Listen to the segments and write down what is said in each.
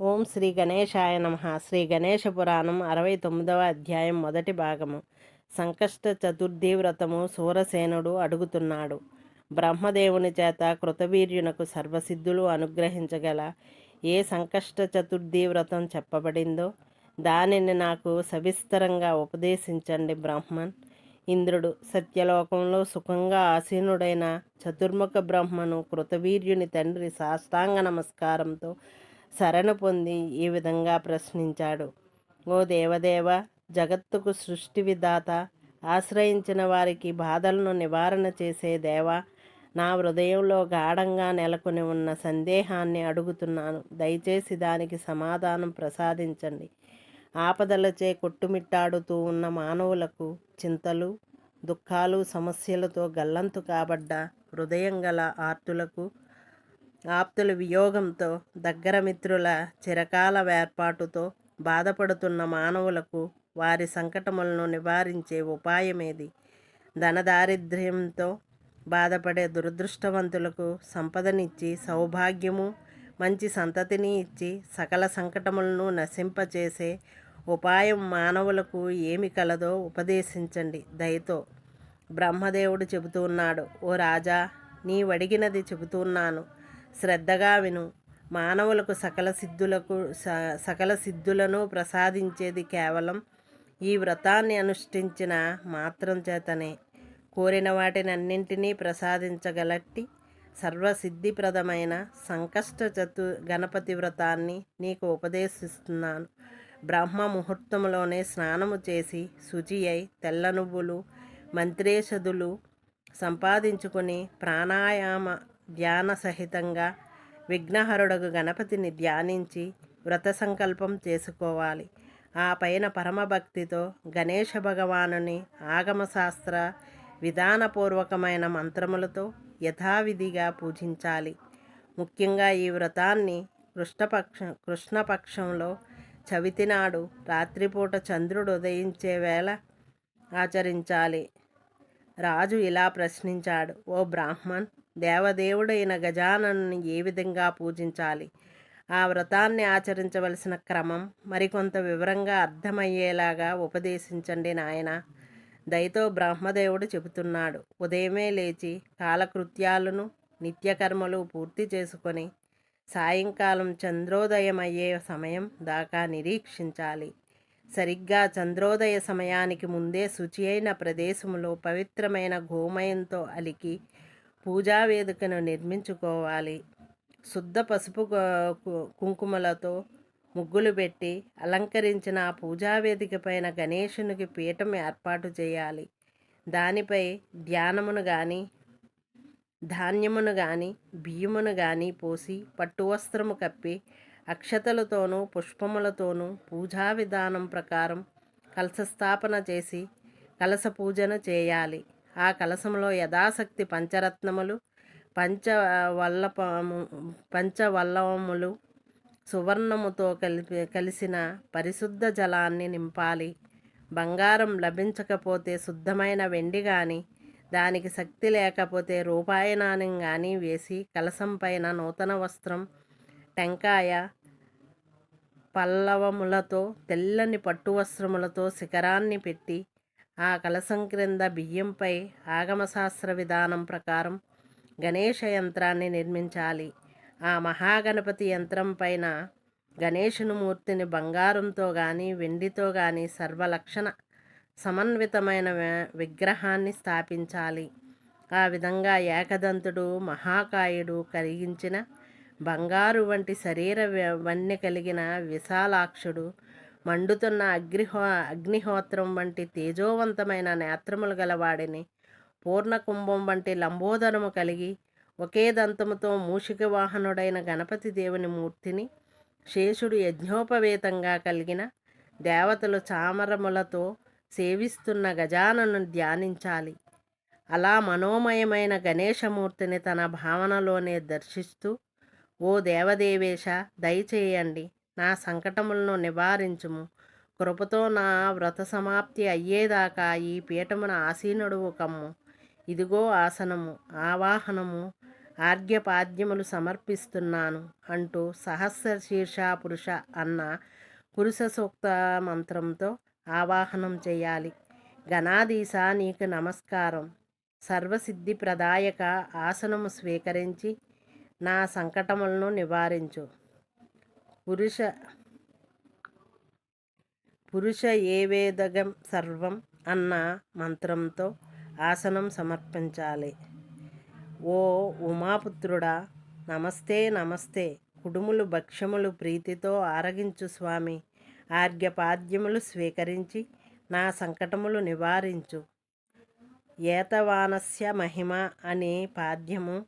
ఓం శ్రీ గణేశాయ నమ. శ్రీ గణేశ పురాణం అరవై తొమ్మిదవ అధ్యాయం మొదటి భాగము. సంకష్ట చతుర్థి వ్రతము సూరసేనుడు అడుగుతున్నాడు. బ్రహ్మదేవుని చేత కృతవీర్యునకు సర్వసిద్ధులు అనుగ్రహించగల ఏ సంకష్ట చతుర్థి వ్రతం చెప్పబడిందో దానిని నాకు సవిస్తరంగా ఉపదేశించండి బ్రాహ్మణ్. ఇంద్రుడు సత్యలోకంలో సుఖంగా ఆసీనుడైన చతుర్ముఖ బ్రహ్మను కృతవీర్యుని తండ్రి సాష్టాంగ నమస్కారంతో శరణ పొంది ఈ విధంగా ప్రశ్నించాడు. ఓ దేవదేవ జగత్తుకు సృష్టి విధాత ఆశ్రయించిన వారికి బాధలను నివారణ చేసే దేవ నా హృదయంలో గాఢంగా నెలకొని ఉన్న సందేహాన్ని అడుగుతున్నాను. దయచేసి దానికి సమాధానం ప్రసాదించండి. ఆపదలచే కొట్టుమిట్టాడుతూ ఉన్న మానవులకు చింతలు దుఃఖాలు సమస్యలతో గల్లంతు కాబడ్డ హృదయం గల ఆర్తులకు ఆప్తుల వియోగంతో దగ్గర మిత్రుల చిరకాల వేర్పాటుతో బాధపడుతున్న మానవులకు వారి సంకటములను నివారించే ఉపాయమేది. ధనదారిద్ర్యంతో బాధపడే దురదృష్టవంతులకు సంపదనిచ్చి సౌభాగ్యము మంచి సంతతిని ఇచ్చి సకల సంకటములను నశింపచేసే ఉపాయం మానవులకు ఏమి కలదో ఉపదేశించండి దయతో. బ్రహ్మదేవుడు చెబుతున్నాడు ఓ రాజా నీ అడిగినది చెబుతున్నాను శ్రద్ధగా విను. మానవులకు సకల సిద్ధులకు సకల సిద్ధులను ప్రసాదించేది కేవలం ఈ వ్రతాన్ని అనుష్ఠించిన మాత్రం చేతనే. కోరిన వాటిని అన్నింటినీ ప్రసాదించగలట్టి సర్వసిద్ధిప్రదమైన సంకష్ట చతు గణపతి వ్రతాన్ని నీకు ఉపదేశిస్తున్నాను. బ్రహ్మ ముహూర్తంలోనే స్నానము చేసి శుచి అయి తెల్ల నువ్వులు మంత్రేషదులు సంపాదించుకొని ప్రాణాయామ ధ్యాన సహితంగా విఘ్నహరుడగు గణపతిని ధ్యానించి వ్రత సంకల్పం చేసుకోవాలి. ఆ పైన పరమభక్తితో గణేష భగవానుని ఆగమశాస్త్ర విధానపూర్వకమైన మంత్రములతో యథావిధిగా పూజించాలి. ముఖ్యంగా ఈ వ్రతాన్ని కృష్ణపక్ష కృష్ణపక్షంలో చవితి నాడు రాత్రిపూట చంద్రుడు ఉదయించే వేళ ఆచరించాలి. రాజు ఇలా ప్రశ్నించాడు ఓ బ్రాహ్మణ్ దేవదేవుడైన గజానను ఏ విధంగా పూజించాలి? ఆ వ్రతాన్ని ఆచరించవలసిన క్రమం మరికొంత వివరంగా అర్థమయ్యేలాగా ఉపదేశించండి నాయన. దయతో బ్రహ్మదేవుడు చెబుతున్నాడు ఉదయమే లేచి కాలకృత్యాలను నిత్యకర్మలు పూర్తి చేసుకొని సాయంకాలం చంద్రోదయం అయ్యే సమయం దాకా నిరీక్షించాలి. సరిగ్గా చంద్రోదయ సమయానికి ముందే శుచి అయిన ప్రదేశంలో పవిత్రమైన గోమయంతో అలికి పూజా వేదికను నిర్మించుకోవాలి. శుద్ధ పసుపు కుంకుమలతో ముగ్గులు పెట్టి అలంకరించిన ఆ పూజావేదిక పైన గణేశునికి పీఠం ఏర్పాటు చేయాలి. దానిపై ధ్యానమును కానీ ధాన్యమును గాని బియ్యమును గాని పోసి పట్టు వస్త్రము కప్పి అక్షతలతోనూ పుష్పములతోనూ పూజా విధానం ప్రకారం కలశస్థాపన చేసి కలశ పూజను చేయాలి. ఆ కలశంలో యథాశక్తి పంచరత్నములు పంచవల్లపము పంచవల్లవములు సువర్ణముతో కలిపి కలిసిన పరిశుద్ధ జలాన్ని నింపాలి. బంగారం లభించకపోతే శుద్ధమైన వెండి కానీ దానికి శక్తి లేకపోతే రూపాయి నాణ్యం కానీ వేసి కలసం పైన నూతన వస్త్రం టెంకాయ పల్లవములతో తెల్లని పట్టు వస్త్రములతో శిఖరాన్ని పెట్టి ఆ కలసం క్రింద బియ్యంపై ఆగమశాస్త్ర విధానం ప్రకారం గణేష యంత్రాన్ని నిర్మించాలి. ఆ మహాగణపతి యంత్రం పైన గణేషుని మూర్తిని బంగారంతో కానీ వెండితో కానీ సర్వలక్షణ సమన్వితమైన విగ్రహాన్ని స్థాపించాలి. ఆ విధంగా ఏకదంతుడు మహాకాయుడు కలిగించిన బంగారు వంటి శరీర వన్నె కలిగిన విశాలాక్షుడు మండుతున్న అగ్నిహో అగ్నిహోత్రం వంటి తేజోవంతమైన నేత్రములు గలవాడిని పూర్ణకుంభం వంటి లంబోదరము కలిగి ఒకే దంతముతో మూషిక వాహనుడైన గణపతి దేవుని మూర్తిని శేషుడు యజ్ఞోపవేతంగా కలిగిన దేవతలు చామరములతో సేవిస్తున్న గజానను ధ్యానించాలి. అలా మనోమయమైన గణేశమూర్తిని తన భావనలోనే దర్శిస్తూ ఓ దేవదేవేశ దయచేయండి. నా సంకటములను నివారించుము. కృపతో నా వ్రత సమాప్తి అయ్యేదాకా ఈ పీఠమున ఆసీనుడు కమ్ము. ఇదిగో ఆసనము ఆవాహనము ఆర్ఘ్యపాద్యములు సమర్పిస్తున్నాను అంటూ సహస్ర శీర్ష పురుష అన్న పురుష సూక్త మంత్రంతో ఆవాహనం చేయాలి. గణాధీశ నీకు నమస్కారం. సర్వసిద్ధి ప్రదాయక ఆసనము స్వీకరించి నా సంకటములను నివారించు. పురుష పురుష ఏ వేదగం సర్వం అన్న మంత్రంతో ఆసనం సమర్పించాలి. ఓ ఉమాపుత్రుడా నమస్తే నమస్తే. కుడుములు భక్ష్యములు ప్రీతితో ఆరగించు స్వామి. ఆర్ఘ్యపాద్యములు స్వీకరించి నా సంకటములు నివారించు. ఏతవానస్య మహిమ అనే పాద్యము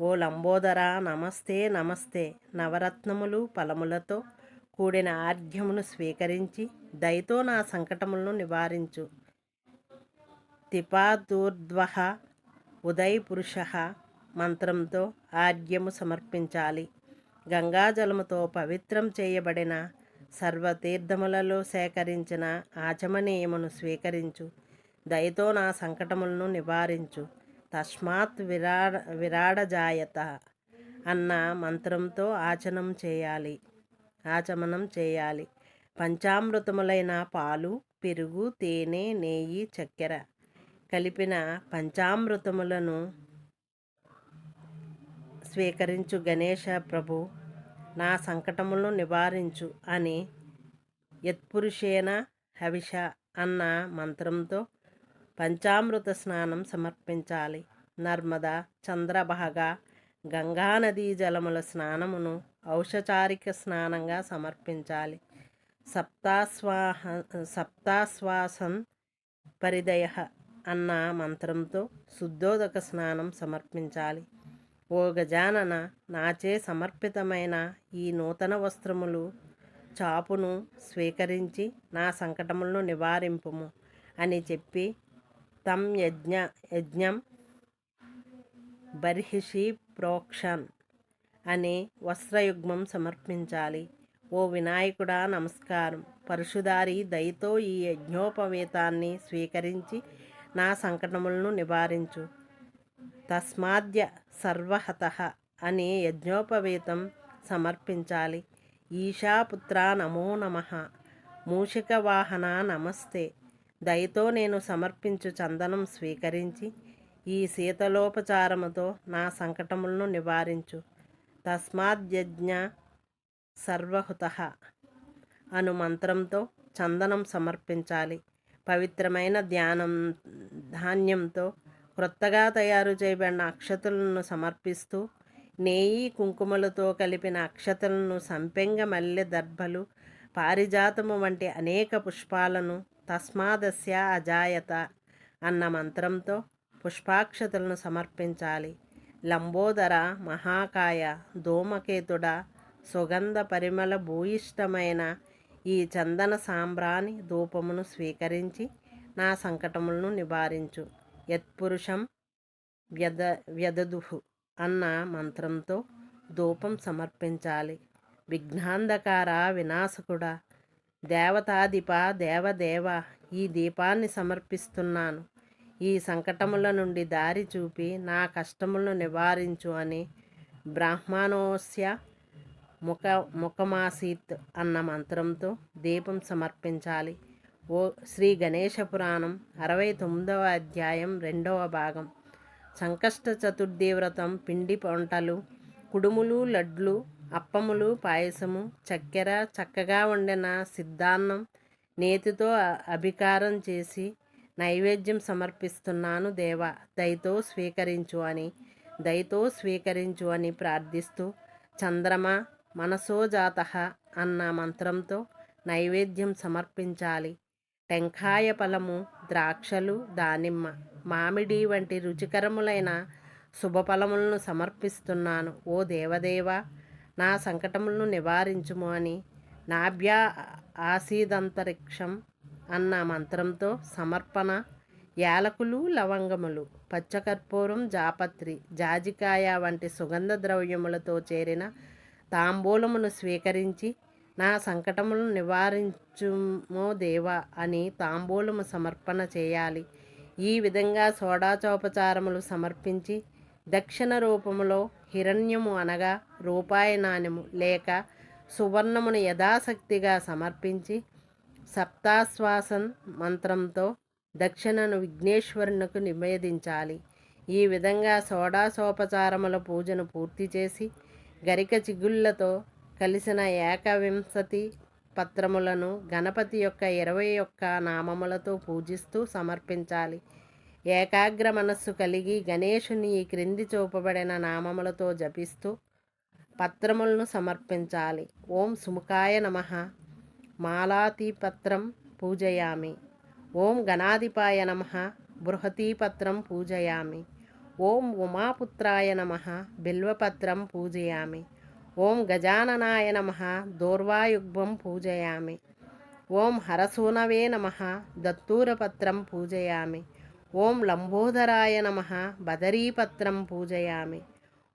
ఓ లంబోదర నమస్తే నమస్తే నవరత్నములు ఫలములతో కూడిన ఆర్ఘ్యమును స్వీకరించి దయతో నా సంకటములను నివారించు. తిపాదూర్ధ్వ ఉదయ్ పురుష మంత్రంతో ఆర్ఘ్యము సమర్పించాలి. గంగాజలముతో పవిత్రం చేయబడిన సర్వతీర్థములలో సేకరించిన ఆచమనీయమును స్వీకరించు. దయతో నా సంకటములను నివారించు. తస్మాత్ విరాడ విరాడజాయత అన్న మంత్రంతో ఆచనం చేయాలి. ఆచమనం చేయాలి. పంచామృతములైన పాలు పెరుగు తేనె నెయ్యి చక్కెర కలిపిన పంచామృతములను స్వీకరించు గణేష ప్రభు నా సంకటములను నివారించు అని యత్పురుషేణ హవిష అన్న మంత్రంతో పంచామృత స్నానం సమర్పించాలి. నర్మద చంద్రభాగ గంగానదీ జలముల స్నానమును ఔషచారిక స్నానంగా సమర్పించాలి. సప్తాస్వాహ సప్తాశ్వాసం పరిదయ అన్న మంత్రంతో శుద్ధోదక స్నానం సమర్పించాలి. ఓ గజానన నాచే సమర్పితమైన ఈ నూతన వస్త్రములు చాపును స్వీకరించి నా సంకటములను నివారింపుము అని చెప్పి తం యజ్ఞ యజ్ఞం బర్హిషి ప్రోక్షన్ అనే వస్త్రయుగ్మం సమర్పించాలి ఓ వినాయకుడా నమస్కారం పరశుదారి దయతో ఈ యజ్ఞోపవేతాన్ని స్వీకరించి నా సంకటములను నివారించు. తస్మాద్య సర్వహత అని యజ్ఞోపవేతం సమర్పించాలి. ఈశాపుత్ర నమో నమ. మూషిక వాహన నమస్తే. దయతో నేను సమర్పించు చందనం స్వీకరించి ఈ శీతలోపచారముతో నా సంకటములను నివారించు. తస్మాద్యజ్ఞ సర్వహుత అను మంత్రంతో చందనం సమర్పించాలి. పవిత్రమైన ధ్యానం ధాన్యంతో క్రొత్తగా తయారు చేయబడిన అక్షతలను సమర్పిస్తూ నేయి కుంకుమలతో కలిపిన అక్షతలను సంపెంగ మల్లె దర్భలు పారిజాతము వంటి అనేక పుష్పాలను తస్మాదస్య అజాయత అన్న మంత్రంతో పుష్పాక్షతలను సమర్పించాలి. లంబోదర మహాకాయ ధూమకేతుడ సుగంధ పరిమళ భూయిష్టమైన ఈ చందన సాంబ్రాణి ధూపమును స్వీకరించి నా సంకటములను నివారించు. యత్పురుషం వ్యద వ్యదదుహు అన్న మంత్రంతో ధూపం సమర్పించాలి. విఘ్నాంధకార వినాశకుడ దేవతాదిప దేవదేవ ఈ దీపాన్ని సమర్పిస్తున్నాను. ఈ సంకటముల నుండి దారి చూపి నా కష్టములను నివారించు అని బ్రాహ్మణోస్య ముఖ ముఖమాసీత్ అన్న మంత్రంతో దీపం సమర్పించాలి. ఓ శ్రీ గణేష పురాణం అరవై తొమ్మిదవ అధ్యాయం రెండవ భాగం. సంకష్ట చతుర్థి వ్రతం పిండి వంటలు కుడుములు లడ్లు అప్పములు పాయసము చక్కెర చక్కగా వండిన సిద్ధాన్నం నేతితో అభికారం చేసి నైవేద్యం సమర్పిస్తున్నాను దేవ. దయతో స్వీకరించు అని దయతో స్వీకరించు అని ప్రార్థిస్తూ చంద్రమ మనసోజాత అన్న మంత్రంతో నైవేద్యం సమర్పించాలి. టెంకాయ ఫలము ద్రాక్షలు దానిమ్మ మామిడి వంటి రుచికరములైన శుభఫలములను సమర్పిస్తున్నాను. ఓ దేవదేవ నా సంకటములను నివారించుము అని నాభ్యా ఆసీదంతరిక్షం అన్న మంత్రంతో సమర్పణ. యాలకులు లవంగములు పచ్చకర్పూరం జాపత్రి జాజికాయ వంటి సుగంధ ద్రవ్యములతో చేరిన తాంబూలమును స్వీకరించి నా సంకటములను నివారించుమో దేవా అని తాంబూలము సమర్పణ చేయాలి. ఈ విధంగా సోడాచోపచారములు సమర్పించి దక్షిణ రూపములో హిరణ్యము అనగా రూపాయి నాణ్యము లేక సువర్ణమును యథాశక్తిగా సమర్పించి సప్తాశ్వాసన్ మంత్రంతో దక్షిణను విఘ్నేశ్వరునకు నివేదించాలి. ఈ విధంగా సోడాసోపచారముల పూజను పూర్తి చేసి గరిక చిగుళ్ళతో కలిసిన ఏకవింశతి పత్రములను గణపతి యొక్క ఇరవై ఒక్క నామములతో పూజిస్తూ సమర్పించాలి. ఏకాగ్ర మనస్సు కలిగి గణేషుని ఈ క్రింది చూపబడిన నామములతో జపిస్తూ పత్రములను సమర్పించాలి. ఓం సుముఖాయ నమ. మాలాతిపత్రం పూజయామి. ఓం గణాధిపాయ నమ. బృహతీపత్రం పూజయామి. ఓం ఉమాపుత్రాయ నమ. బిల్వపత్రం పూజయామి. ఓం గజాననాయ నమ. దూర్వాయుగ్మం పూజయామి. ఓం హరసూనవే నమ. దత్తూరపత్రం పూజయామి. ఓం లంబోదరాయ నమ బదరీపత్రం పూజయామి.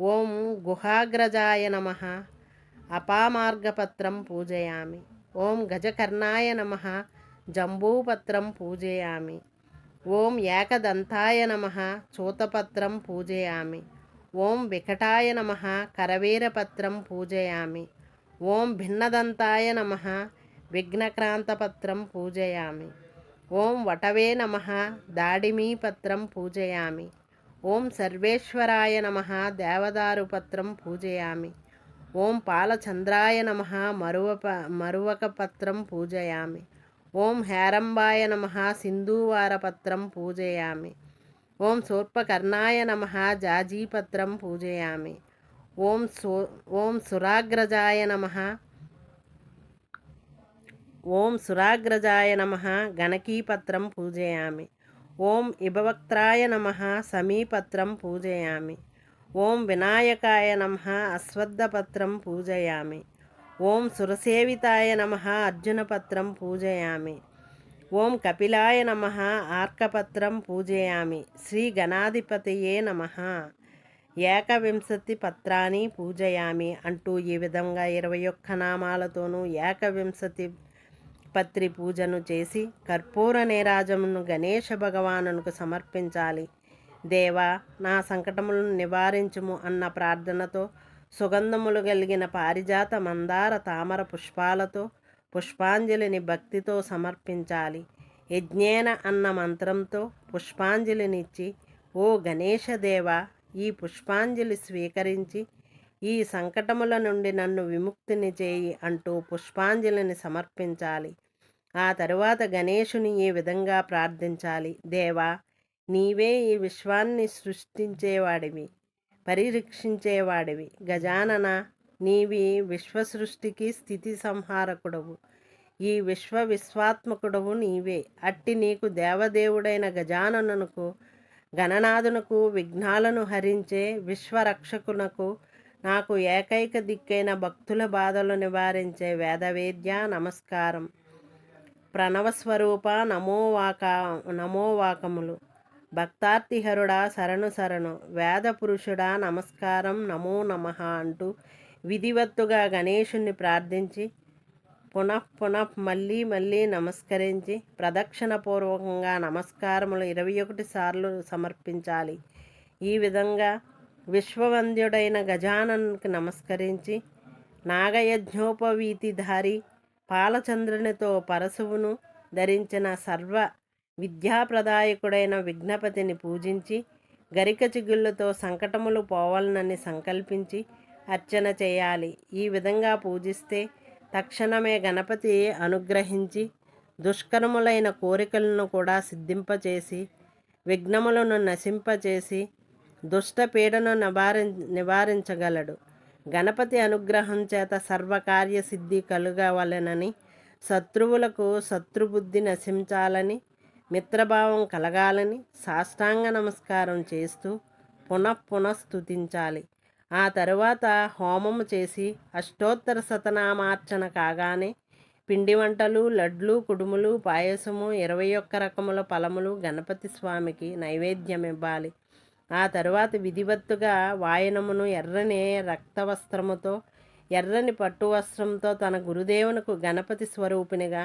ఓం గుహాగ్రజాయ నమ అపామార్గపత్రం పూజయామి. ఓం గజకర్ణాయ నమ జంబూపత్రం పూజయామి. ఓం ఏకదంతాయ నమ చూతపత్రం పూజయామి. ఓం వికటాయ నమ కరవీరపత్రం పూజయామి. ఓం భిన్నదంతాయ నమ విఘ్నక్రాంతపత్రం పూజయామి. ఓం వటవే నమ. దాడిమీపత్రం పూజయామి. ఓం సర్వేశ్వరాయ నమ. దేవదారుపత్రం పూజయామి. ఓం పాలచంద్రాయ నమ. మరువప మరువకపత్రం పూజయామి. ఓం హేరంబాయ నమ. సింధూవారపత్రం పూజయామి. ఓం శూర్పకర్ణాయ నమ. జాజీపత్రం పూజయామి. ఓం సు ఓం సురాగ్రజాయ నమ. ఓం సురాగ్రజాయ నమ గణకీపత్రం పూజయామి. ఓం ఇభవక్త్రాయ నమ సమీపత్రం పూజయామి. ఓం వినాయకాయ నమ అశ్వద్ధపత్రం పూజయామి. ఓం సురసేవితాయ నమ అర్జునపత్రం పూజయామి. ఓం కపిలాయ నమ ఆర్కపత్రం పూజయామి. శ్రీ గణాధిపతయే నమ ఏకవింశతి పత్రాన్ని పూజయామి అంటూ ఈ విధంగా ఇరవై ఒక్క నామాలతోనూ ఏకవింశతి పత్రి పూజను చేసి కర్పూర నేరాజమును గణేష భగవానునకు సమర్పించాలి. దేవా నా సంకటములను నివారించుము అన్న ప్రార్థనతో సుగంధములు కలిగిన పారిజాత మందార తామర పుష్పాలతో పుష్పాంజలిని భక్తితో సమర్పించాలి. యజ్ఞేన అన్న మంత్రంతో పుష్పాంజలినిచ్చి ఓ గణేశదేవ ఈ పుష్పాంజలి స్వీకరించి ఈ సంకటముల నుండి నన్ను విముక్తిని చేయి అంటూ పుష్పాంజలిని సమర్పించాలి. ఆ తరువాత గణేశుని ఈ విధంగా ప్రార్థించాలి? దేవా నీవే ఈ విశ్వాన్ని సృష్టించేవాడివి పరిరక్షించేవాడివి. గజానన నీవి విశ్వ సృష్టికి స్థితి సంహారకుడవు. ఈ విశ్వ విశ్వాత్మకుడవు నీవే. అట్టి నీకు దేవదేవుడైన గజాననుకు గణనాథునకు విఘ్నాలను హరించే విశ్వరక్షకునకు నాకు ఏకైక దిక్కైన భక్తుల బాధలు నివారించే వేదవేద్య నమస్కారం. ప్రణవస్వరూప నమోవాక నమోవాకములు. భక్తార్థిహరుడా శరణు శరణు. వేద పురుషుడా నమస్కారం నమో నమ అంటూ విధివత్తుగా గణేషుణ్ణి ప్రార్థించి పునః పునః మళ్ళీ మళ్ళీ నమస్కరించి ప్రదక్షిణపూర్వకంగా నమస్కారములు ఇరవై ఒకటి సార్లు సమర్పించాలి. ఈ విధంగా విశ్వవంద్యుడైన గజానన్కి నమస్కరించి నాగయజ్ఞోపవీతిధారి పాలచంద్రునితో పరశువును ధరించిన సర్వ విద్యాప్రదాయకుడైన విఘ్నపతిని పూజించి గరిక చిగుళ్ళతో సంకటములు పోవాలనని సంకల్పించి అర్చన చేయాలి. ఈ విధంగా పూజిస్తే తక్షణమే గణపతి అనుగ్రహించి దుష్కర్ములైన కోరికలను కూడా సిద్ధింపచేసి విఘ్నములను నశింపచేసి దుష్టపీడను నివారి నివారించగలడు. గణపతి అనుగ్రహం చేత సర్వకార్య సిద్ధి కలుగవలెనని శత్రువులకు శత్రుబుద్ధి నశించాలని మిత్రభావం కలగాలని సాష్టాంగ నమస్కారం చేస్తూ పునఃపునః ఆ తరువాత హోమము చేసి అష్టోత్తర శతనామార్చన కాగానే పిండి వంటలు లడ్లు కుడుములు పాయసము ఇరవై ఒక్క రకముల ఫలములు గణపతి స్వామికి నైవేద్యం ఇవ్వాలి ఆ తరువాత విధివత్తుగా వాయనమును ఎర్రని రక్తవస్త్రముతో ఎర్రని పట్టు వస్త్రంతో తన గురుదేవునకు గణపతి స్వరూపినిగా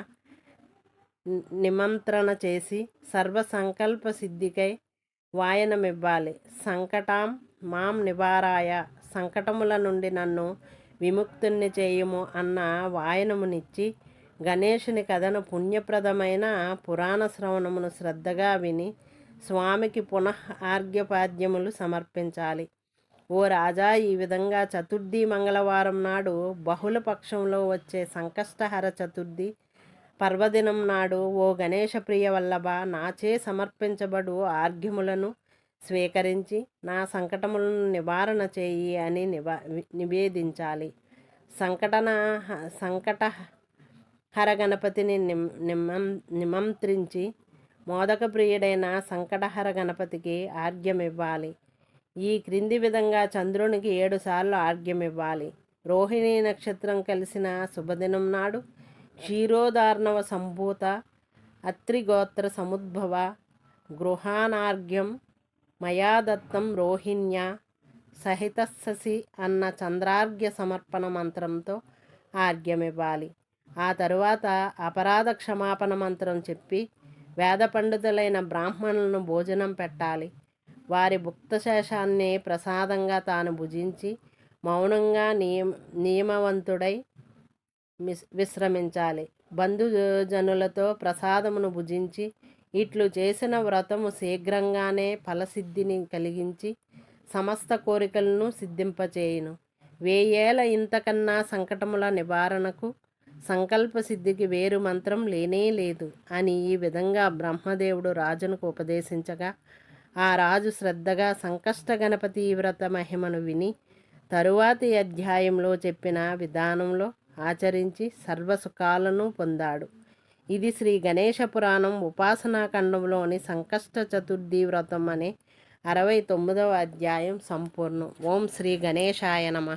నిమంత్రణ చేసి సర్వ సంకల్ప సిద్ధికై వాయనమివ్వాలి. సంకటాం మాం నివారాయ సంకటముల నుండి నన్ను విముక్తుణ్ణి చేయుము అన్న వాయనమునిచ్చి గణేషుని కథను పుణ్యప్రదమైన పురాణ శ్రవణమును శ్రద్ధగా విని స్వామికి పునః ఆర్ఘ్యపాద్యములు సమర్పించాలి. ఓ రాజా ఈ విధంగా చతుర్థి మంగళవారం నాడు బహుళ పక్షంలో వచ్చే సంకష్టహర చతుర్థి పర్వదినం నాడు ఓ గణేష ప్రియ వల్లభ నాచే సమర్పించబడు ఆర్ఘ్యములను స్వీకరించి నా సంకటములను నివారణ చేయి అని నివా నివేదించాలి. సంకటన సంకట హర గణపతిని నిమ్ నిమం నిమంత్రించి మోదక ప్రియుడైన సంకటహర గణపతికి ఆర్ఘ్యమివ్వాలి ఈ క్రింది విధంగా చంద్రునికి ఏడుసార్లు ఆర్ఘ్యమివ్వాలి రోహిణీ నక్షత్రం కలిసిన శుభదినం నాడు క్షీరోదార్ణవ సంభూత అత్రిగోత్ర సముద్భవ గృహానార్ఘ్యం మయా దత్తం రోహిణ్య సహితస్ససి అన్న చంద్రార్ఘ్య సమర్పణ మంత్రంతో ఆర్ఘ్యమివ్వాలి ఆ తరువాత అపరాధ క్షమాపణ మంత్రం చెప్పి వేద పండితులైన బ్రాహ్మణులను భోజనం పెట్టాలి. వారి భుక్తశేషాన్ని ప్రసాదంగా తాను భుజించి మౌనంగా నియమ నియమవంతుడై విశ్రమించాలి. బంధుజనులతో ప్రసాదమును భుజించి ఇట్లు చేసిన వ్రతము శీఘ్రంగానే ఫలసిద్ధిని కలిగించి సమస్త కోరికలను సిద్ధింపచేయును. వేయేల ఇంతకన్నా సంకటముల నివారణకు సంకల్ప సిద్ధికి వేరు మంత్రం లేనే లేదు అని ఈ విధంగా బ్రహ్మదేవుడు రాజునకు ఉపదేశించగా ఆ రాజు శ్రద్ధగా సంకష్ట గణపతి వ్రత మహిమను విని తరువాతి అధ్యాయంలో చెప్పిన విధానంలో ఆచరించి సర్వసుఖాలను పొందాడు. ఇది శ్రీ గణేష పురాణం ఉపాసనా ఖండంలోని సంకష్ట చతుర్థి వ్రతం అనే అరవై తొమ్మిదవ అధ్యాయం సంపూర్ణం. ఓం శ్రీ గణేశాయ నమ.